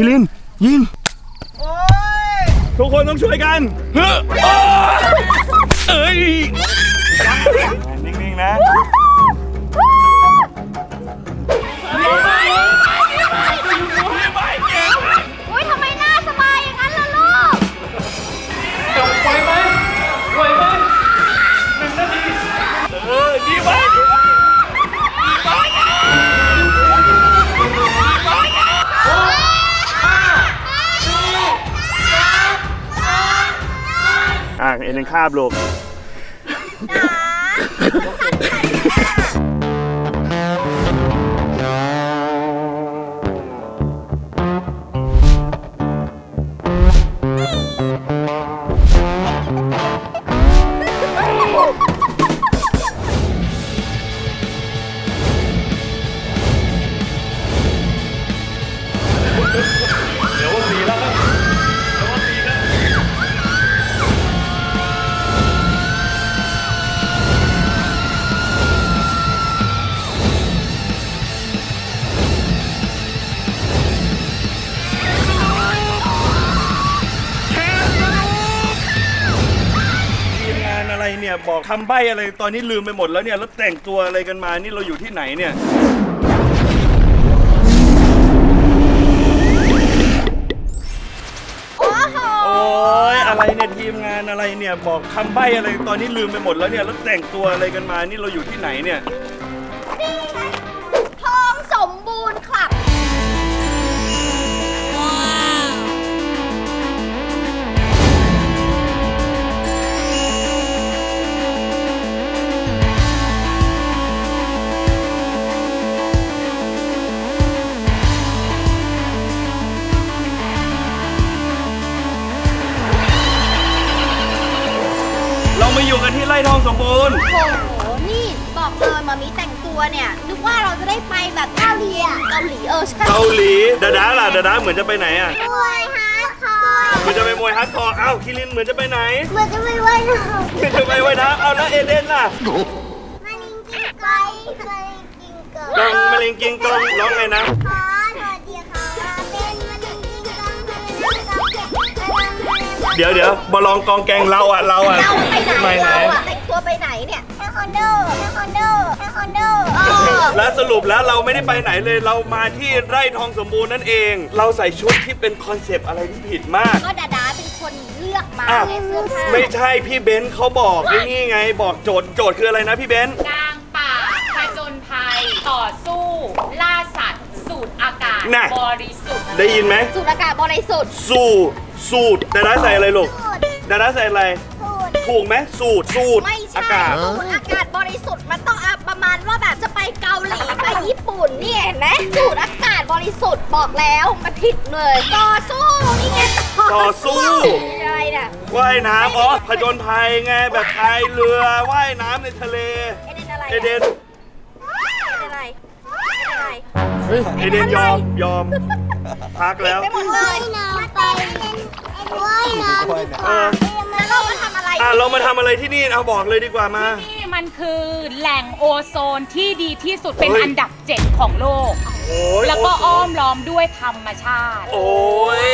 คิริน ยิง ทุกคนต้องช่วยกันเฮ้ออ้าเอ้ย นิ่งๆนะ เอ็นคาบลูก คำใบ้อะไรตอนนี้ลืมไปหมดแล้วเนี่ยแล้วแต่งตัวอะไรกันมานี่เราอยู่ที่ไหนเนี่ย โอ้โหโอ้ยอะไรเนี่ยทีมงานอะไรเนี่ยบอกคำใบ้อะไรตอนนี้ลืมไปหมดแล้วเนี่ยแล้วแต่งตัวอะไรกันมานี่เราอยู่ที่ไหนเนี่ย มาอยู่กันที่ไร่ทองสมบูรณ์ โอ้โห นี่บอกเลยมามีแต่งตัวเนี่ยนึกว่าเราจะได้ไปแบบเกาหลีอะเกาหลีเออใช่เกาหลีดาดาล่ะดาดาเหมือนจะไปไหนอะมวยฮาร์ดคอร์เหมือนจะไปมวยฮาร์ดคอร์อ้าวคิรินเหมือนจะไปไหนเหมือนจะไปว่ายน้เหมือนจะไปไว้นะเอาแล้วเอเดนล่ะำมาลิงกิงไก่มาลิงกิงเกิกองมะเร็งกิงกองร้องไงนะขอ เดี๋ยวเดี๋ยวบอลองกองแกงเราอะเราอะเราไปไหนไปไหนเราอะแต่งตัวไปไหนเนี่ยเทควันโดเทควันโดเทควันโดเออและสรุปแล้วเราไม่ได้ไปไหนเลยเรามาที่ไร่ทองสมบูรณ์นั่นเอง เราใส่ชุดที่เป็นคอนเซปต์อะไรที่ผิดมาก ก็ดาดาเป็นคนเลือกมาอ้าวไงเสื้อผ้าไม่ใช่พี่เบนซ์เขาบอกไอ้นี่ไงบอกโจทย์โจทย์คืออะไรนะพี่เบนซ์กลางป่าผจญภัย ต่อสู้ ล่าสัตว์ สูดอากาศน่ะบริสุทธิ์ ได้ยินไหมสูดอากาศบริสุทธิ์ สูตร สูตรดาราใส่อะไรลูกดาราใส่อะไร สูดถูกไหมสูตรสูตรไม่อาใช่กาศ สูดอากาศบริสุทธิ์มันต้องอะประมาณว่าแบบจะไปเกาหลีไปญี่ปุ่นนี่เห็นไหมสูดอากาศบริสุทธิ์บอกแล้วมันผิดเลยต่อสู้นี่ไงต่อสู้ อะไรเนี่ยว่ายน้ำอ๋อผจญภัยไงแบบพายเรือว่ายน้ำในทะเลเอเดนอะไรเอเดนเอเดนอะไรเอเดนอะไรเอเดนยอมยอมพักแล้วไปหมดเลยน้ำไป ว่ายน้ำเออแล้วเรามาทำอะไร อะเรามาทำอะไรที่นี่เอาบอกเลยดีกว่ามา นี่มันคือแหล่งโอโซนที่ดีที่สุดเป็นเฮ้ย อันดับ 7 ของโลก โอ้ยแล้วก็อ้อมล้อมด้วยธรรมชาติ โอ้ย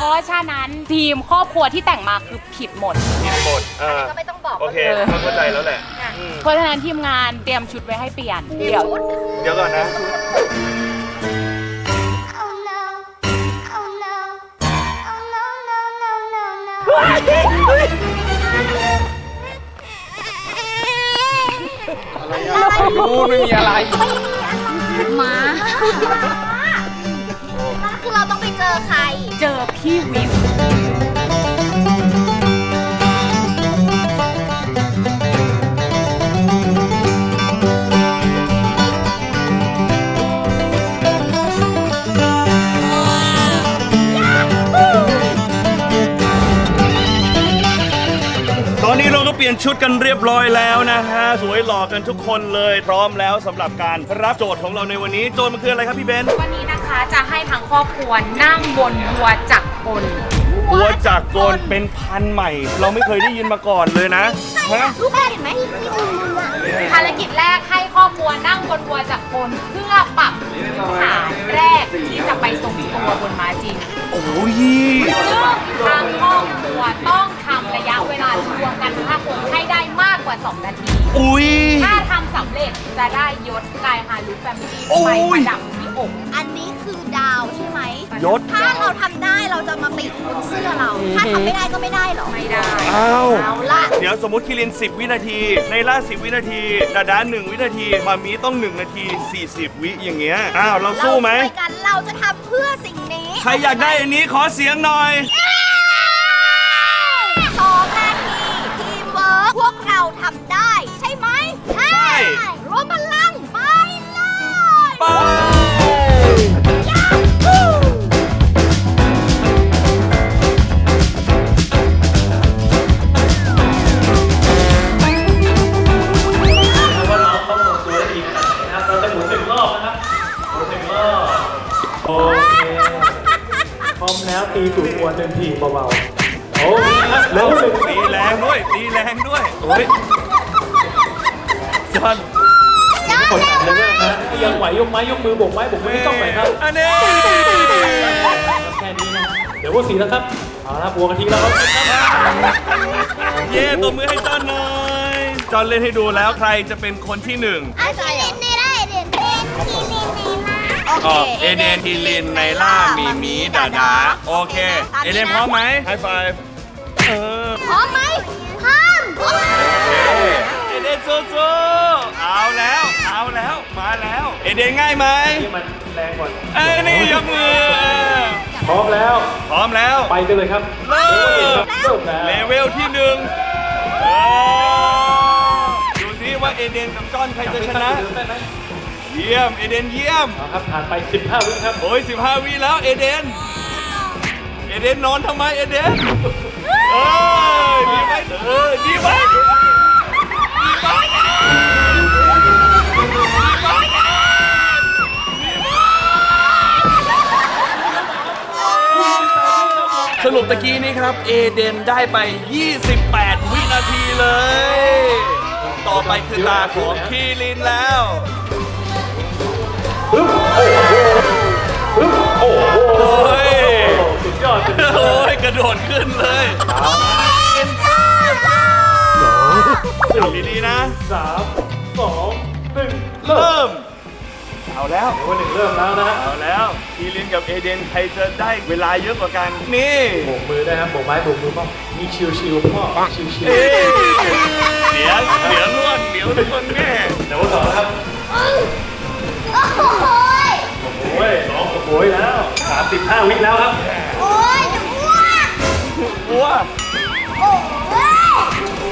เพราะฉะนั้นทีมครอบครัวที่แต่งมาคือผิดหมดผิดหมดอ่าก็ไม่ต้องบอกโอเคเข้าใจแล้วแหละอืมเพราะฉะนั้นทีมงานเตรียมชุดไว้ให้เปลี่ยน เดี๋ยว เดี๋ยวก่อนนะ no no no รู้ไม่มีอะไร หมาคือเราต้องไปเจอใคร เจอพี่วิว ลี่ยนชุดกันเรียบร้อยแล้วนะฮะสวยหล่อกันทุกคนเลยพร้อมแล้วสำหรับการรับโจทย์ของเราในวันนี้โจทย์มันคืออะไรครับพี่เบนซ์วันนี้นะคะจะให้ทั้งครอบครัวนั่งบนวัวจักรกลหัวจากโกนเป็นพันธุ์ใหม่ เราไม่เคยได้ยินมาก่อนเลยนะฮะรูปแรกเห็นไหมที่มุมมุมอะภารกิจแรกให้ครอบครัวนั่งบนวัวจักรกลเพื่อปรับฐานแรกที่จะไปส่งตัวบนม้าจริง โอ้ยซึ่งทางครอบครัวต้องทำระยะเวลารวมกันห้าคนให้ได้มากกว่า 2 นาที อุ้ย ถ้าทำสำเร็จจะได้ยศกายฮารุแฟมิลี่โอ้ไปย ประดับที่อกอันนี้คือดาวใช่ไหม ยศ ถ้าเราทำได้เราจะมาติดบนเสื้อเรา ถ้าทำไม่ได้ก็ไม่ได้หรอ ไม่ได้ อ้าว เอาละเดี๋ยวสมมติคิริน 10 วินาที ในล่า 10 วินาทีดาดา1วินาที มามีต้อง 1 นาที 40 วิอย่างเงี้ย อ้าว เราสู้ไหม เราปกันเราจะทำเพื่อสิ่งนี้ ใครอยากได้อันนี้ขอเสียงหน่อย สองนาทีทีมเวิร์กพวกเราทำได้ ใช่ไหมใช่ใช่รวมพลังไปเลย ไป วว่าสีแล้วครับเอาละบัวกะทิแล้วครับเย่ตัวมือให้จอนหน่อยจอนเล่นให้ดูแล้วใครจะเป็นคนที่หนึ่งอาจารย์เนได้เด่นเด่นทีลินเนล่าโอเคเอเดนทีลินในล่ามีมีดาดาโอเคเอเดนพร้อมไหมไฮไฟเออพร้อมไหมพร้อมโอเคเอเดนสู้ๆเอาแล้วเอาแล้วมาแล้วเอเดนง่ายไหมนี่มันแรงกว่าเอ้ยนี่ยกมือ พร้อมแล้ว พร้อมแล้ว ไปกันเลยครับเริ่ม เริ่มแล้วเลเวลที่หนึ่งเออดูซิว่าเอเดนกับจอนใครจะชนะ ได้ไหมเยี่ยม เอเดนเยี่ยม เอาครับผ่านไป 15 วิครับโอ้ย15วิแล้วเอเดน เอเดนนอนทำไมเอเดน เออดีไหมเออดีไหมดีไหม สรุปตะกี้นี้ครับ เอเดนได้ไป 28 วินาทีเลย ต่อไปคือตาของคีรินแล้วโอ้โหโอ้โหโอ้ยสุดยอดสุดยโอ้ยกระโดดขึ้นเลยเอาดีๆนะ สามสองหนึ่งเริ่ม เริ่มเอาแล้วเดี๋ยววันหนึ่งเริ่มแล้วนะฮะเอาแล้วทีลินกับเอเดนใครจะได้เวลาเยอะกว่ากันนี่โบกมือได้ครับโบกไม้โบกมือพ่อมีชิวชิวๆพ่อชิวชิวเอ้ยเดี๋ยวเดี๋ยวล่วงเดี๋ยวล่วงแน่เดี๋ยวต่อนะครับโอ้โหยโอ้ยสองโอ้โหแล้วสามสิบห้าวิแล้วครับโอ้ยจะอ้วกกลัวโอ้ย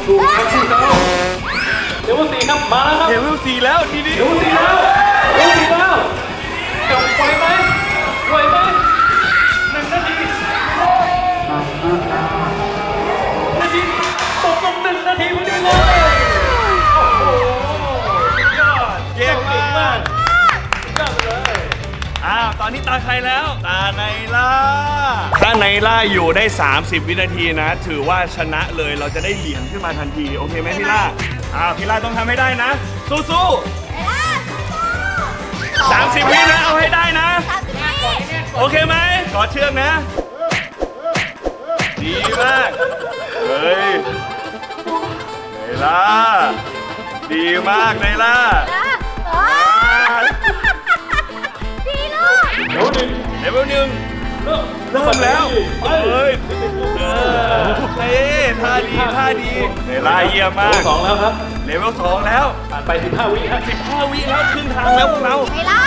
ถูกครับถูกครับเดี๋ยววันสี่ครับมาแล้วครับเดวิลสี่แล้วดีดีเดี๋ยววันสี่แล้วเดี๋ยววันสี่ อ้าวตอนนี้ตาใครแล้ว ตาไนล่า ถ้าไนล่าอยู่ได้ 30 วินาทีนะ ถือว่าชนะเลยเราจะได้เหรียญขึ้นมาทันที โอเคไหมพี่ล่าอ่าพี่ล่าต้องทำให้ได้นะ สู้เวลาๆ30วินะเอาให้ได้นะสามสิบวิโอเคไหมกอดเชือกนะ ดีมาก เฮ้ยไนล่า ดีมากไนล่า กเดี๋ยวหนึ่งเลเวลหนึ่งเริ่มเริ่มแล้วไปเฮ้ยเออเฮ้ยท่าดีท่าดีไนล่าเยี่ยมมากสองแล้วครับเลเวลสองแล้วผ่านไป15วิครับ15วิแล้วครึ่งทางแล้วพวกเราเวลา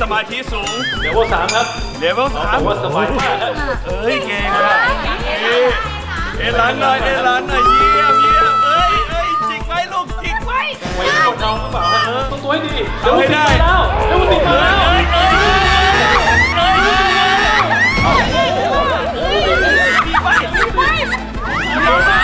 สมาธิสูงเดี๋ยวว่าสามครับเลเวลสามแต่ว่าสบายมากครับเอ้ยเก่งอะนี่เอลันหน่อยเอลันหน่อยเยี่ยมเยี่ยมเอ้ยเอ้ยจิกไว้ลูกจิกไว้ไว้กดน้องหรือเปล่าฮะต้องตัวให้ดีเอาให้ได้เดี๋ยวติดมาแล้วเอ้ยเอ้ยเอ้ยเอ้ยดีไปดีไป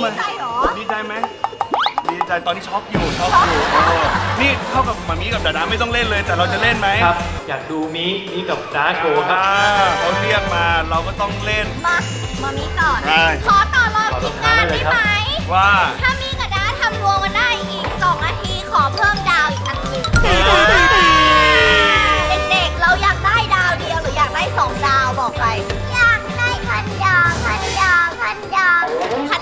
ไหมดีใจเหรอ ดีใจไหมดีใจตอนนี้ช็อกอยู่ช็อกอยู่เออนี่เท่ากับมามีกับดาดาไม่ต้องเล่นเลย แต่เราจะเล่นไหมครับ อยากดูมีมีกับดาร์กโกครับ อ่าเขาเรียกมาเราก็ต้องเล่น มา มามีก่อน ได้ ขอต่อรองทีมงานได้ไหม ว่า ถ้ามีกับด้าทำรวมกันได้อีก2นาที ขอเพิ่มดาวอีกอันหนึ่งเฮ้ย เด็กๆ เราอยากได้ดาวเดียวหรืออยากได้2ดาวบอกไป อยากได้พันดาวพันดาวพันดาวพันดาว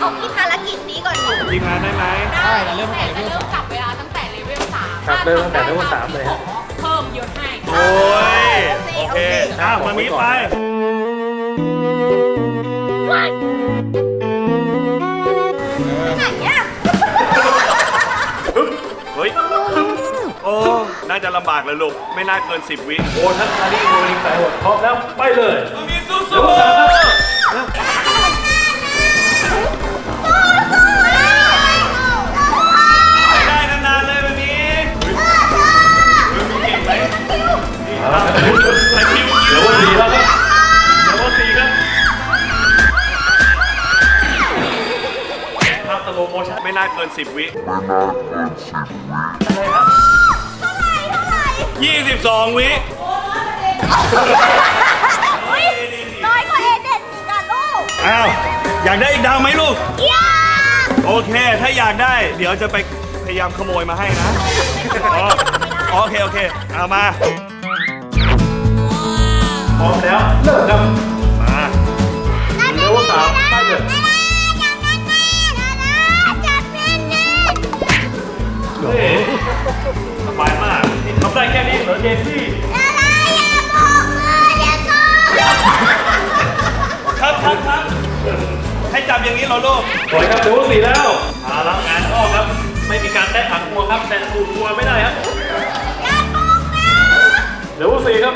เหรอเอาที่ภารกิจนี้ก่อนดิทีมงานได้ไหม ได้แต่เริ่มแต่จะเริ่มจับเวลาตั้งแต่เลเวลสามครับเริ่มตั้งแต่เลเวลสามเลยฮะ เพิ่มยศให้ โอ้ย โอเคอ้าวมามีไป ไหนอะเฮ้ย โอ้ น่าจะลำบากเลยลูก ไม่น่าเกิน 10 วิโอ้ทั้งอารีโอลิงสายหดพร้อมแล้ว ไปเลยมามีสู้เดี๋ยวสามครับๆ ไม่น่าเกิน10วิอะไรครับ22วิน้อยกว่าเอเดนอีกอะลูกอ้าวอยากได้อีกดาวไหมลูก อยากโอเค ถ้าอยากได้ เดี๋ยวจะไปพยายามขโมยมาให้นะอ๋อโอเค โอเค เอามา พร้อมแล้ว เริ่มครับมาเดี๋ยววันสามไปเลย เฮ้ยสบายมากนี่ทำได้แค่นี้เหรอเจสซี่ครับครับครับให้จับอย่างนี้เหรอลูกสวยครับเดี๋ยววันสี่แล้วมาแล้วงานออกครับ ไม่มีการแตะถังกลัวครับ แต่ถูกกลัวไม่ได้ครับเดี๋ยววันสี่ครับ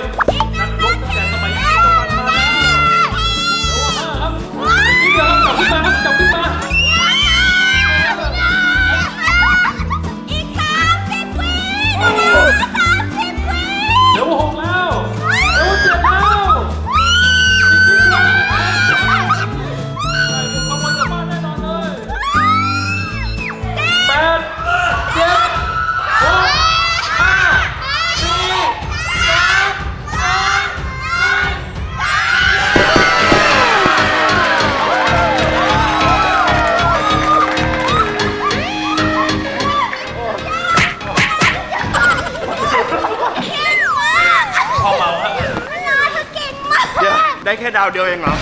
าวเดียวเองเหรอ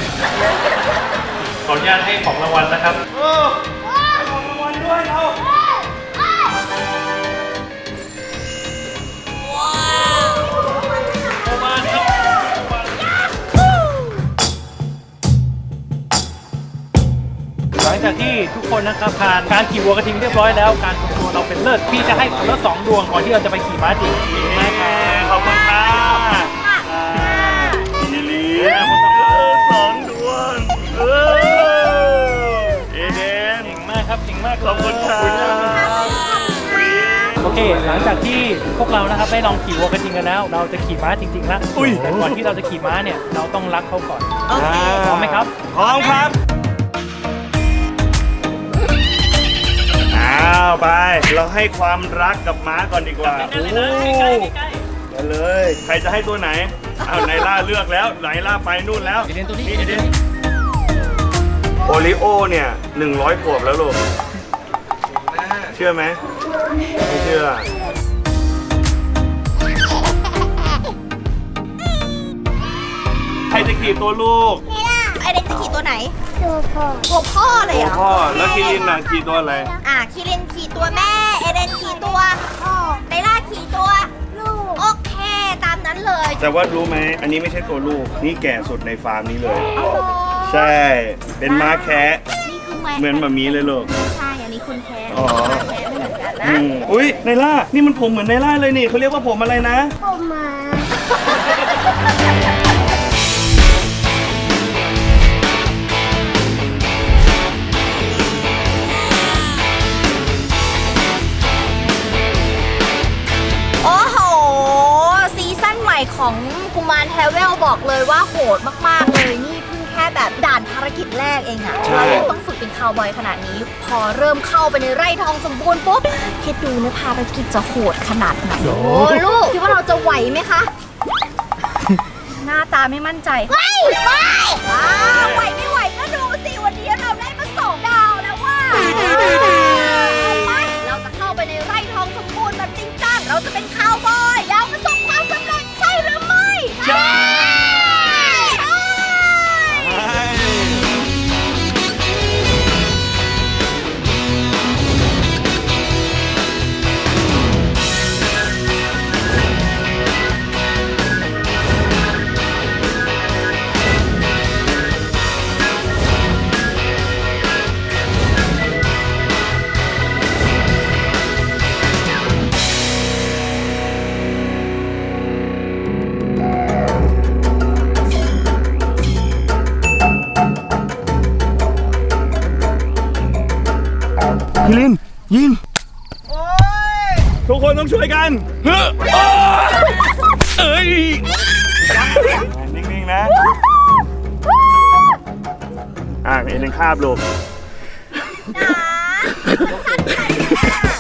ขออนุญาตให้ของรางวัลนะครับเออของรางวัลด้วยเราประมาณครับหลังจากที่ทุกคนนะครับผ่านการขี่วัวกระทิงเรียบร้อยแล้ว การทรงตัวเราเป็นเลิศพี่จะให้คนละสองดวงก่อนที่เราจะไปขี่ม้าจริง โอเค หลังจากที่พวกเรานะครับได้ลองขี่วัวกระทิงกันแล้ว เราจะขี่ม้าจริงๆแล้วอุ้ย แต่ก่อนที่เราจะขี่ม้าเนี่ย เราต้องรักเขาก่อนอ่าพร้อมไหมครับ พร้อมครับ อ้าว ไป เราให้ความรักกับม้าก่อนดีกว่าใกล้ๆเลยนะใกล้ๆใกล้ไปเลย ใครจะให้ตัวไหน เอาไนล่าเลือกแล้วไนล่าไปนู่นแล้วเอเดนตัวนี้เอเดนโอริโอเนี่ยหนึ่งร้อยขวบแล้วลูกเชื่อไหมไม่เชื่อ ใครจะขี่ตัวลูกนี่ล่ะไอเดนจะขี่ตัวไหน ตัวพ่อตัวพ่อเลยตัวเหรอ พ่อ แล้วคิรินน่ะขี่ตัวอะไร อะคิรินขี่ตัวแม่ เอเดนขี่ตัวพ่อไดล่าขี่ตัว ลูก โอเค ตามนั้นเลยแต่ว่ารู้ไหม อันนี้ไม่ใช่ตัวลูก นี่แก่สุดในฟาร์มนี้เลยอ๋อใช่ เป็นม้าแคะนี่คือแม่เหมือนมามีเลยลูกใช่ อันนี้คุณแคร์อ๋อแคร์ไม่เหมือนกันนะ อืมอุ้ยไนล่า นี่มันผมเหมือนไนล่าเลยนี่เขาเรียกว่าผมอะไรนะ ผมมา โอ้โห ซีซั่นใหม่ของกุมารแทเวลบอกเลยว่าโหดมาก ๆ เลย นี่เพิ่งแค่แบบด่านภารกิจแรกเองอะใช่ เรายังต้องฝึกเป็นคาวบอยขนาดนี้ พอเริ่มเข้าไปในไร่ทองสมบูรณ์ปุ๊บคิดดูนะภารกิจจะโหดขนาดไหนโอ้ลูกคิดว่าเราจะไหวไหมคะ หน้าตาไม่มั่นใจไม่ไม่ว้าวไหวไม่ไหว ด้วยกันเฮ้ออ้าเอ้ยนิ่งๆนะ อะเอ็นงคาบลูก